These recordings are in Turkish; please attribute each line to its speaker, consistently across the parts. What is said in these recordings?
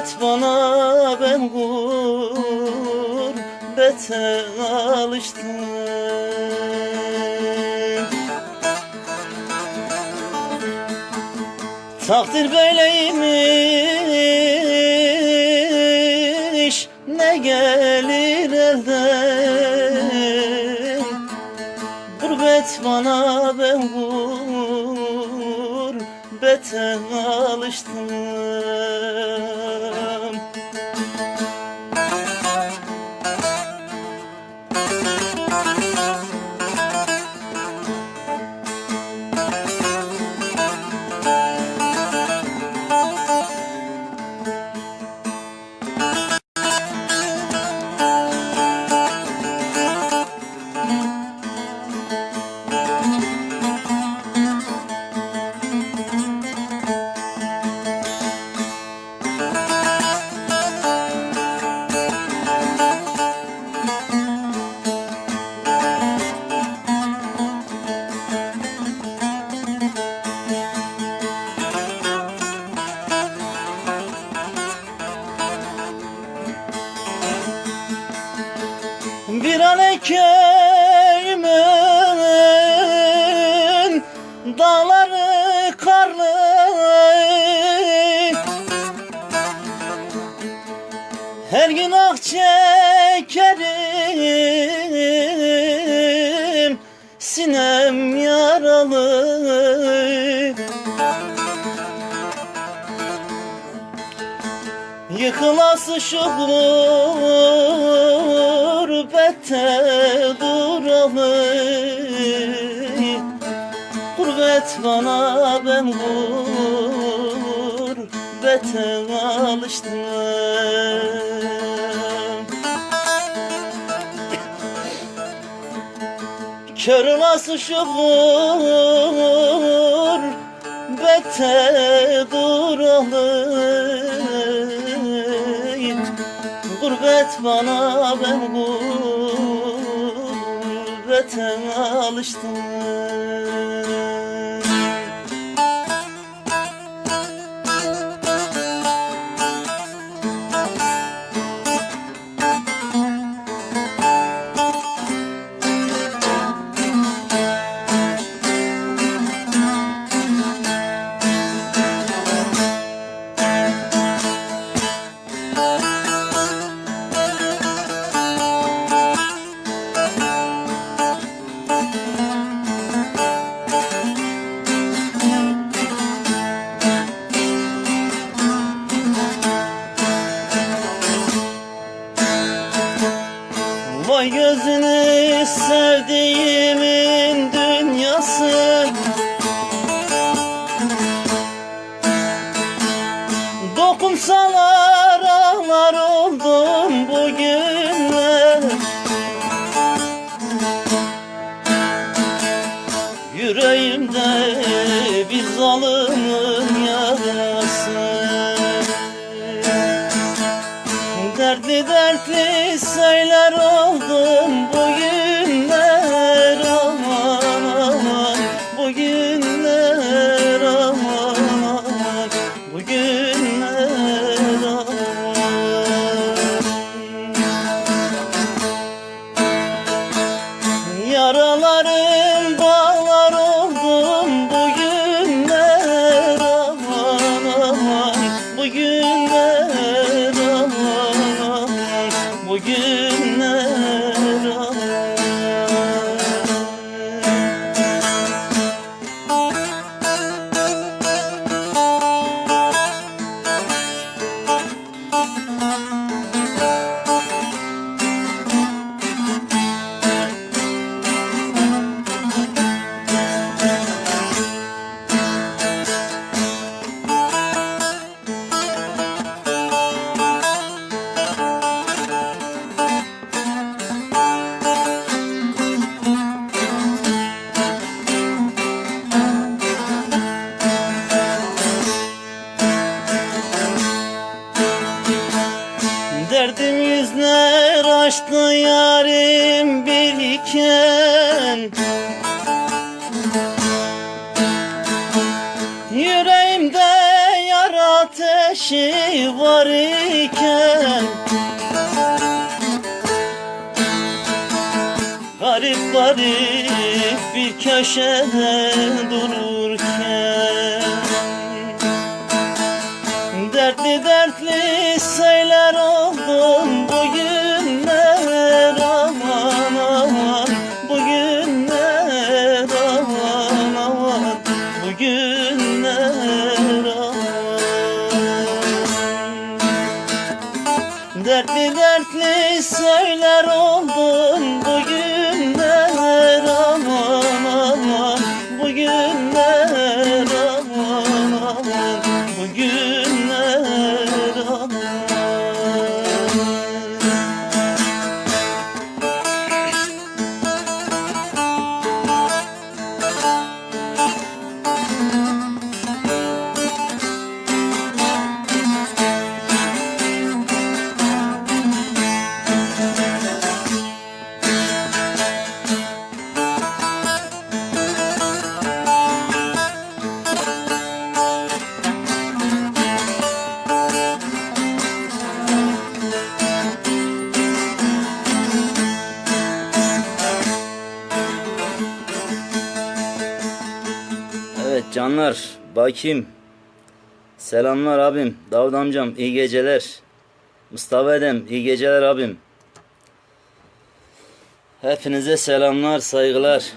Speaker 1: Gurbet bana ben gurbete alıştım Takdir böyleymiş ne gelir elden Gurbet bana ben gurbete alıştım Yıkılası şu gurbette duralı Gurbet bana ben gurbete alıştım. Kör olası şu gurbette duralı Gurbet bana ben gurbete alıştım Dertli dertli söyler oldum Dertli söyler oldum bugünler
Speaker 2: canlar, bakayım. Selamlar abim, Davud amcam, iyi geceler. Mustafa Edem, iyi geceler abim. Hepinize selamlar, saygılar.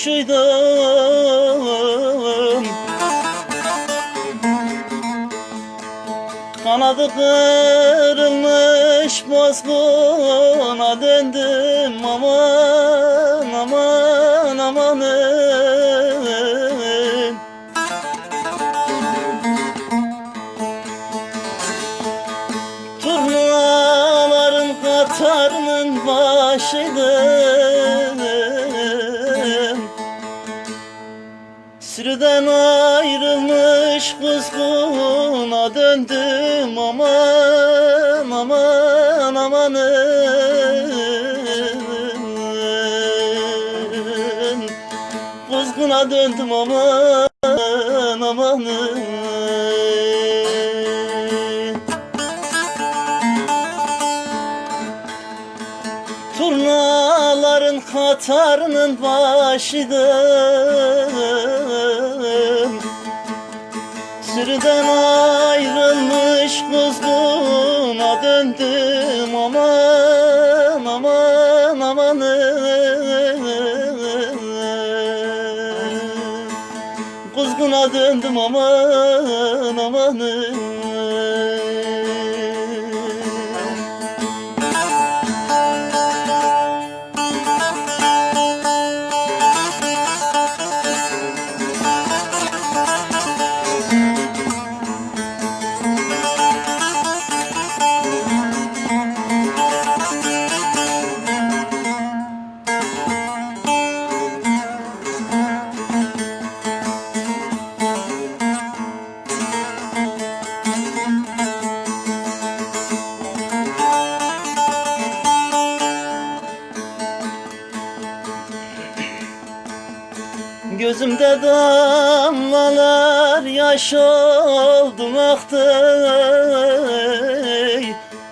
Speaker 2: Kuşuydum Kanadı kırılmış bozguna döndüm aman döndüm aman aman amanım Kuzguna döndüm aman amanım Turnaların katarının başıydım Sürüden Kuzguna döndüm Gözümde damlalar
Speaker 1: yaş oldum aktı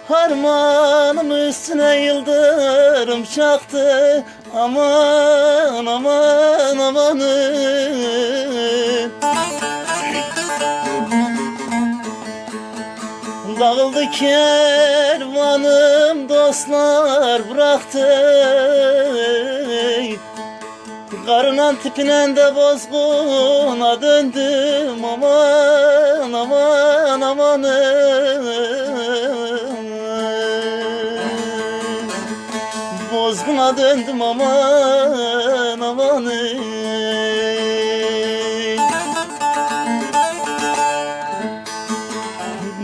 Speaker 1: Harmanım üstüne yıldırım çaktı. Aman aman amanın Dağıldı kervanım dostlar bıraktı Karınan tipinen de bozguna döndüm. Aman aman amanın Bozguna döndüm aman amanın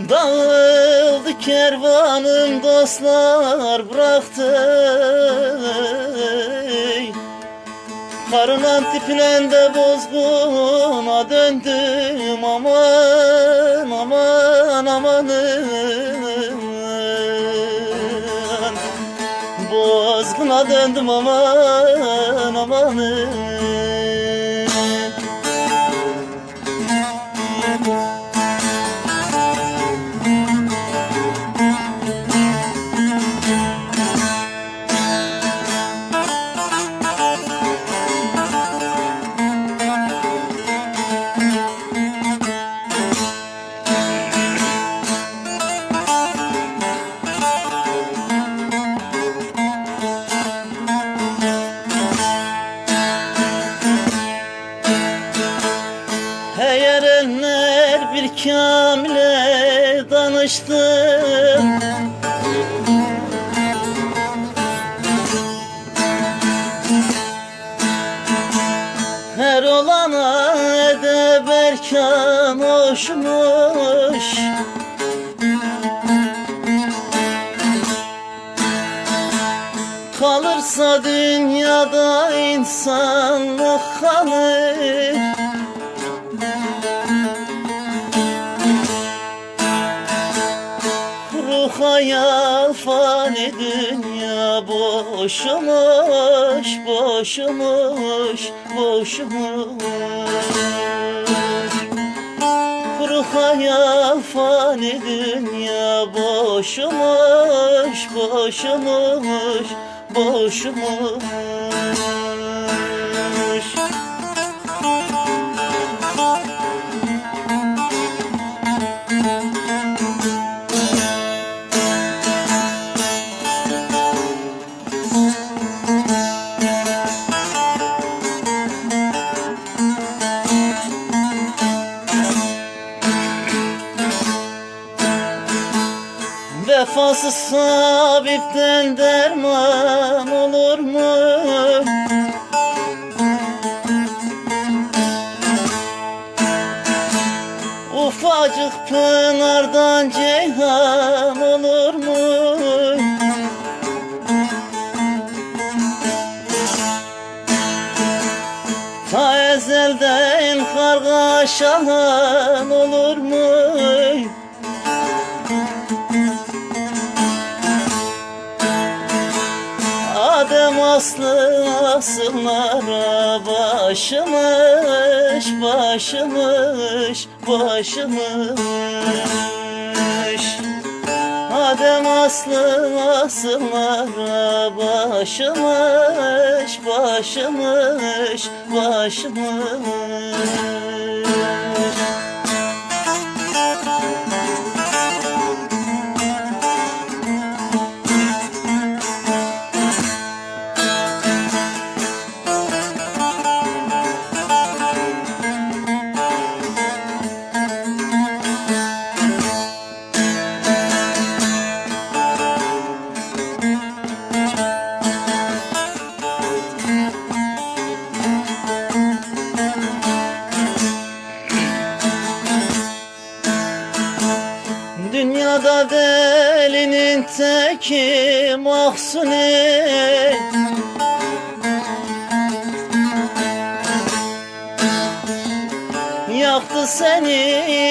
Speaker 1: Dağıldı kervanım dostlar bıraktı Karınan tipinen de bozguna döndüm aman aman amanın Bozguna döndüm aman amanın danıştım Her olana edeb erkan hoşmuş. Kalırsa dünyada insanlık kalır boşumuş, boşumuş, boşumuş. Ruh hayal fani dünya boşumuş, boşumuş, boşumuş Vefasız sabipten derman olur mu? Ufacık pınardan ceyhan olur mu? Ta ezelden kargaşahan olur mu? Aslı asıllara başımış, başımış, başımış. Adem aslı asıllara başımış, başımış, başımış teki mahzuni Yaktı seni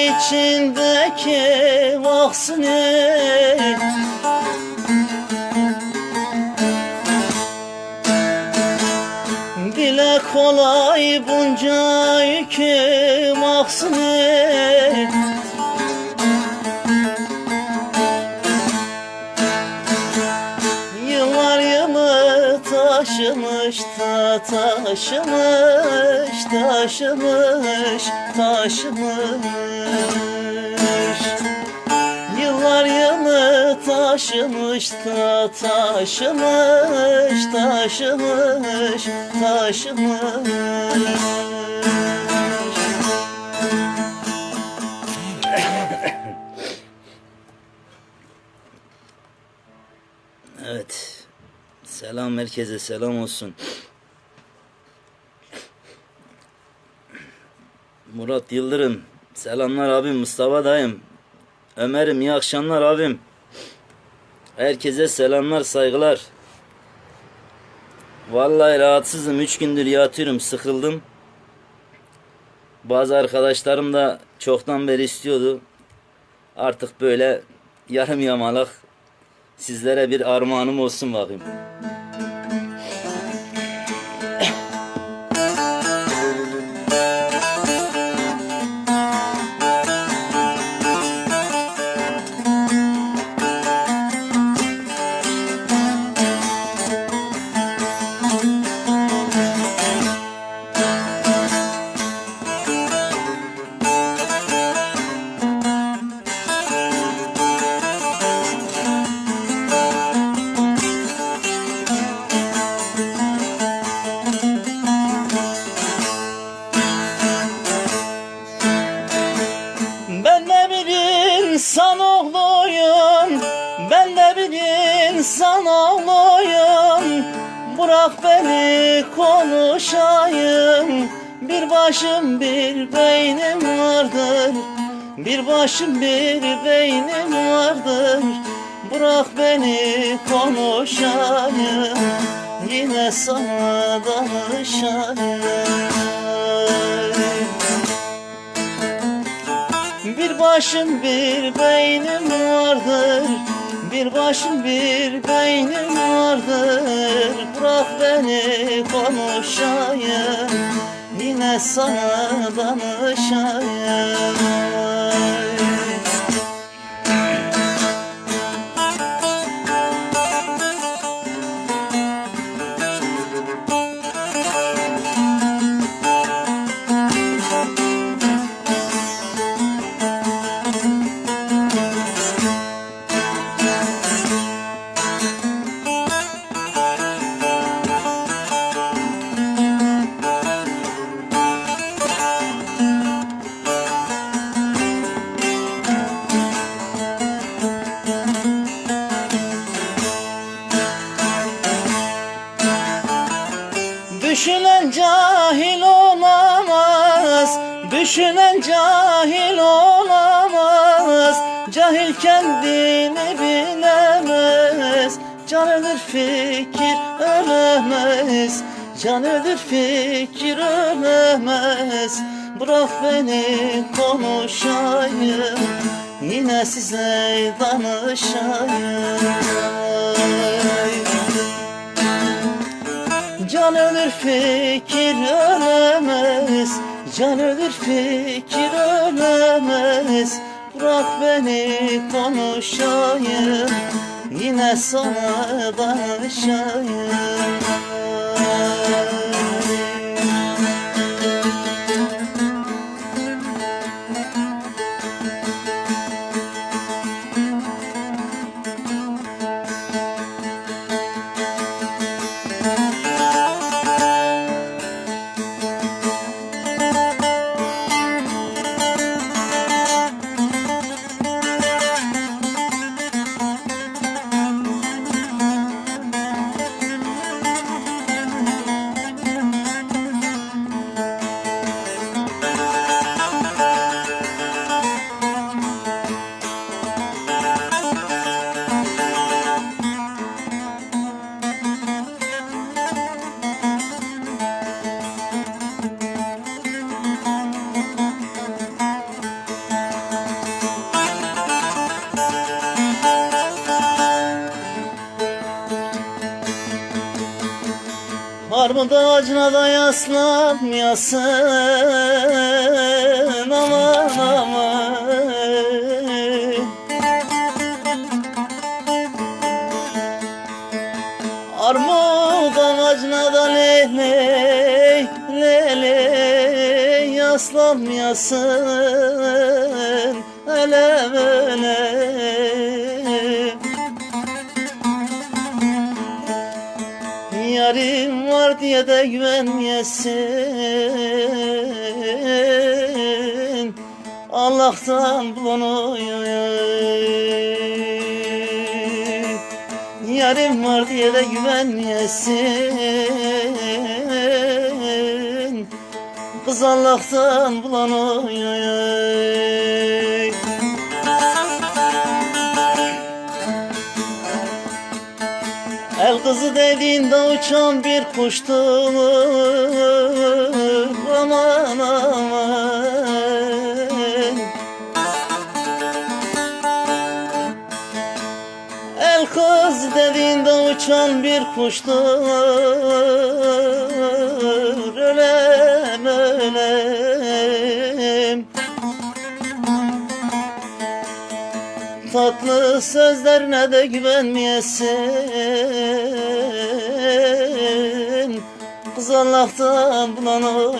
Speaker 1: içindeki mahzuni Dile kolay bunca yükü taşımış Taşımış, taşımış Yıllar yılı taşımış da taşımış Taşımış, taşımış
Speaker 2: Evet. Selam herkese selam olsun. Murat Yıldırım. Selamlar abim. Mustafa dayım. Ömer'im iyi akşamlar abim. Herkese selamlar saygılar. Vallahi rahatsızım. Üç gündür yatıyorum. Sıkıldım. Bazı arkadaşlarım da çoktan beri istiyordu. Artık böyle yarım yamalak Sizlere bir armağanım olsun bakayım.
Speaker 1: Bir başım bir beynim vardır. Bir başım bir beynim vardır. Bırak beni konuşayım. Yine sana danışayım. Bir başım bir beynim vardır. Bir başım bir beynim vardır. Bırak beni konuşayım Yine sana danışayım Ölür fikir ölemez Bırak beni konuşayım Yine size danışayım. Can ölür fikir ölemez Can ölür fikir ölemez Bırak beni konuşayım Yine sana danışayım Armut ağacına da yaslanmayasın aman aman. Armut ağacına da leley leley yaslanmayasın Diye de güvenmeyesin. Allah'tan bunu Yarim var diye de güvenmeyesin. Kız Allah'tan El kızı dediğinde uçan bir kuştur Aman aman. El kız dediğinde uçan bir kuştur Ölem ölem. Tatlı sözlerine de güvenmeyesin Allah'tan bulanıyor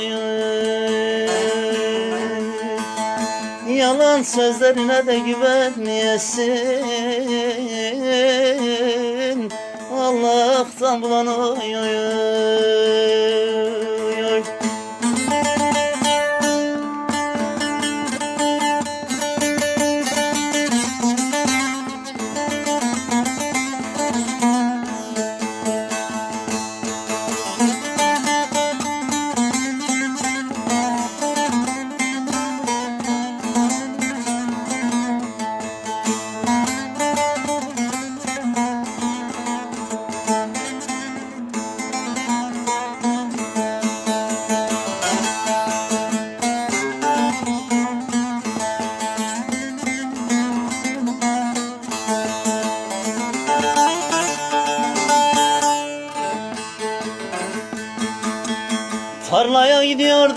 Speaker 1: Yalan sözlerine de güvenmeyesin Allah'tan bulanıyor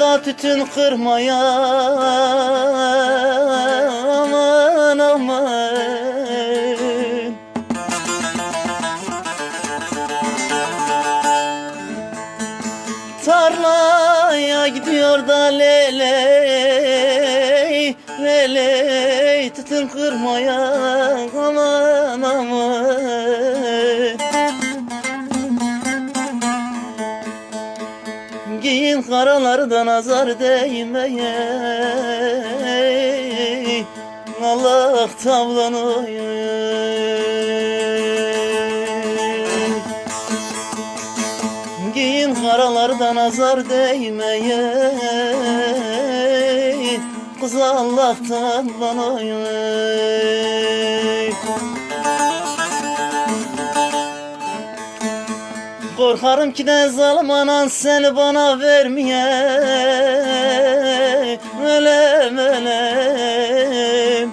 Speaker 1: da tütün kırmaya Aman aman. Tarlaya gidiyor da leley Leley tütün kırmaya Giyin karalardan nazar değmeye Allah tavlanıyor. Giyin karalardan nazar değmeye Kız Allah'tan bulanıyor Korkarım ki de zalim seni bana vermeye Ölem ölem.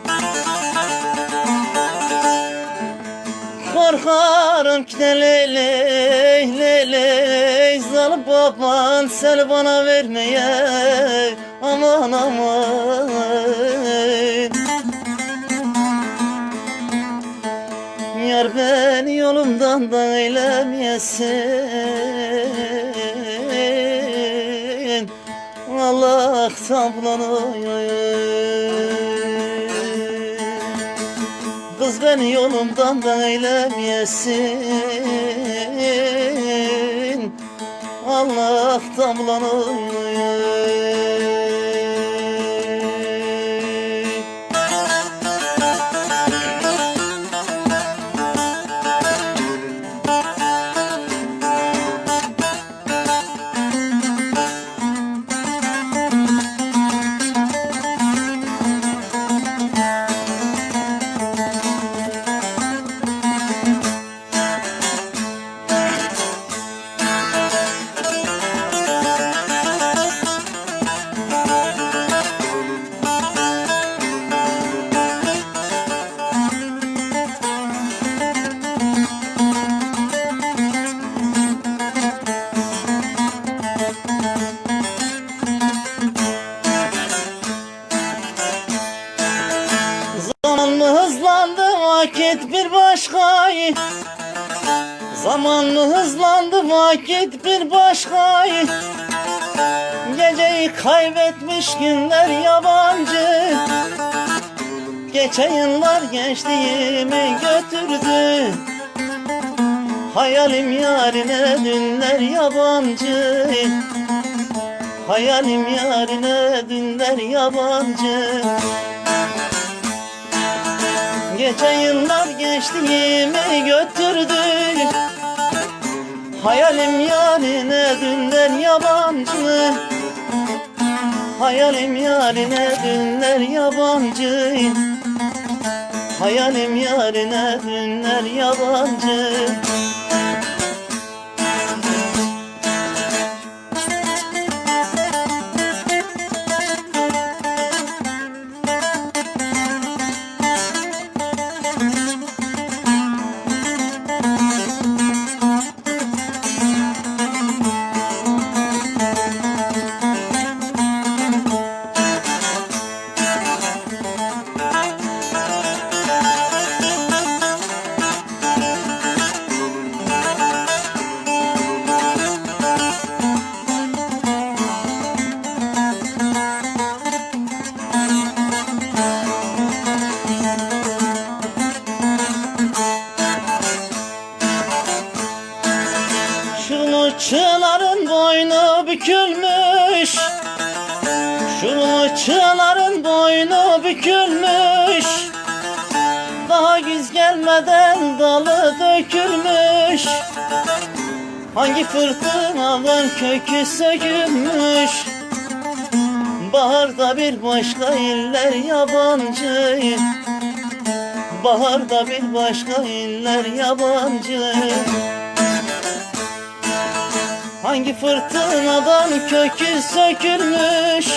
Speaker 1: Korkarım ki de leley leley Zalim baban seni bana vermeye Aman aman Yar beni yolumdan da eylemeyesin Allah'tan bulanıyor Kız beni yolumdan da eylemeyesin Allah'tan bulanıyor Zaman mı hızlandı vakit bir başka Geceyi kaybetmiş günler yabancı. Geçen yıllar gençliğimi götürdü. Hayalim yarine dünler yabancı. Hayalim yarine dünler yabancı. Geçen yıllar gençliğimi götürdü Hayalim yarine dünler yabancı? Hayalim yarine dünler yabancı? Hayalim yarine dünler yabancı bükülmüş. Şunu çınarın boynu bükülmüş. Daha güz gelmeden dalı dökülmüş. Hangi fırtınadan kökü sökülmüş? Baharda bir başka iller yabancı. Baharda bir başka iller yabancı Hangi fırtınadan kökü sökülmüş?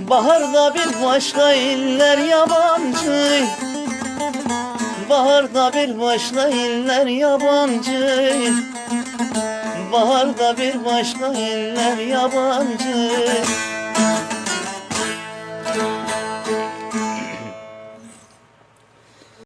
Speaker 1: Baharda bir başka iller yabancı. Baharda bir başka iller yabancı. Baharda bir başka iller yabancı.